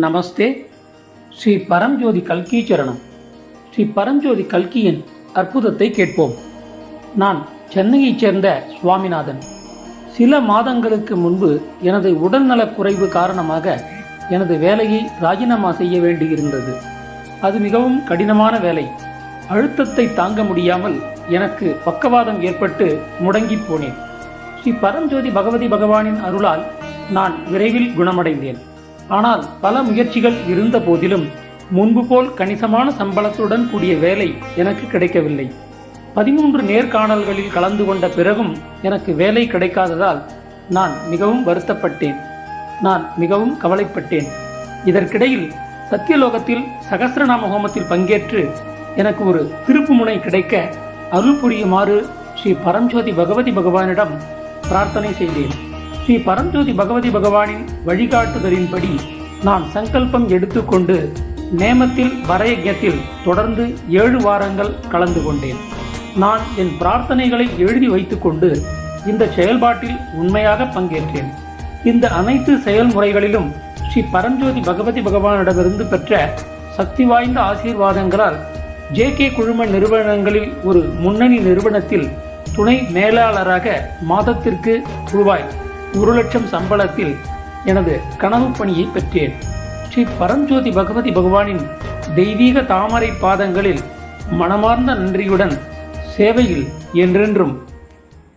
நமஸ்தே. ஸ்ரீ பரம்ஜோதி கல்கி சரணம் ஸ்ரீ பரம்ஜோதி கல்கியின் அற்புதத்தை கேட்போம். நான் சென்னையைச் சேர்ந்த சுவாமிநாதன். சில மாதங்களுக்கு முன்பு எனது உடல்நலக் குறைவு காரணமாக எனது வேலையை ராஜினாமா செய்ய வேண்டியிருந்தது. அது மிகவும் கடினமான வேலை. அழுத்தத்தை தாங்க முடியாமல் எனக்கு பக்கவாதம் ஏற்பட்டு முடங்கிப் போனேன். ஸ்ரீ பரம்ஜோதி பகவதி பகவானின் அருளால் நான் விரைவில் குணமடைந்தேன். ஆனால் பல முயற்சிகள் இருந்த போதிலும் முன்பு போல் கணிசமான சம்பளத்துடன் கூடிய வேலை எனக்கு கிடைக்கவில்லை. பதிமூன்று நேர்காணல்களில் கலந்து கொண்ட பிறகும் எனக்கு வேலை கிடைக்காததால் நான் மிகவும் வருத்தப்பட்டேன். நான் மிகவும் கவலைப்பட்டேன். இதற்கிடையில் சத்தியலோகத்தில் சகசிரநாம ஹோமத்தில் பங்கேற்று எனக்கு ஒரு திருப்புமுனை கிடைக்க அருள் புரியுமாறு ஸ்ரீ பரம்ஜோதி பகவதி பகவானிடம் பிரார்த்தனை செய்தேன். ஸ்ரீ பரஞ்சோதி பகவதி பகவானின் வழிகாட்டுதலின்படி நான் சங்கல்பம் எடுத்துக்கொண்டு நேமத்தில் வரயஜத்தில் தொடர்ந்து ஏழு வாரங்கள் கலந்து கொண்டேன். நான் என் பிரார்த்தனைகளை எழுதி வைத்துக்கொண்டு இந்த செயல்பாட்டில் உண்மையாக பங்கேற்றேன். இந்த அனைத்து செயல்முறைகளிலும் ஸ்ரீ பரஞ்சோதி பகவதி பகவானிடமிருந்து பெற்ற சக்தி வாய்ந்த ஆசீர்வாதங்களால் ஜே கே குழும நிறுவனங்களில் ஒரு முன்னணி நிறுவனத்தில் துணை மேலாளராக மாதத்திற்கு ரூபாய் ஒரு லட்சம் சம்பளத்தில் எனது கனவு பணியை பெற்றேன். ஸ்ரீ பரஞ்சோதி பகவதி பகவானின் தெய்வீக தாமரை பாதங்களில் மனமார்ந்த நன்றியுடன் சேவையில் என்றென்றும்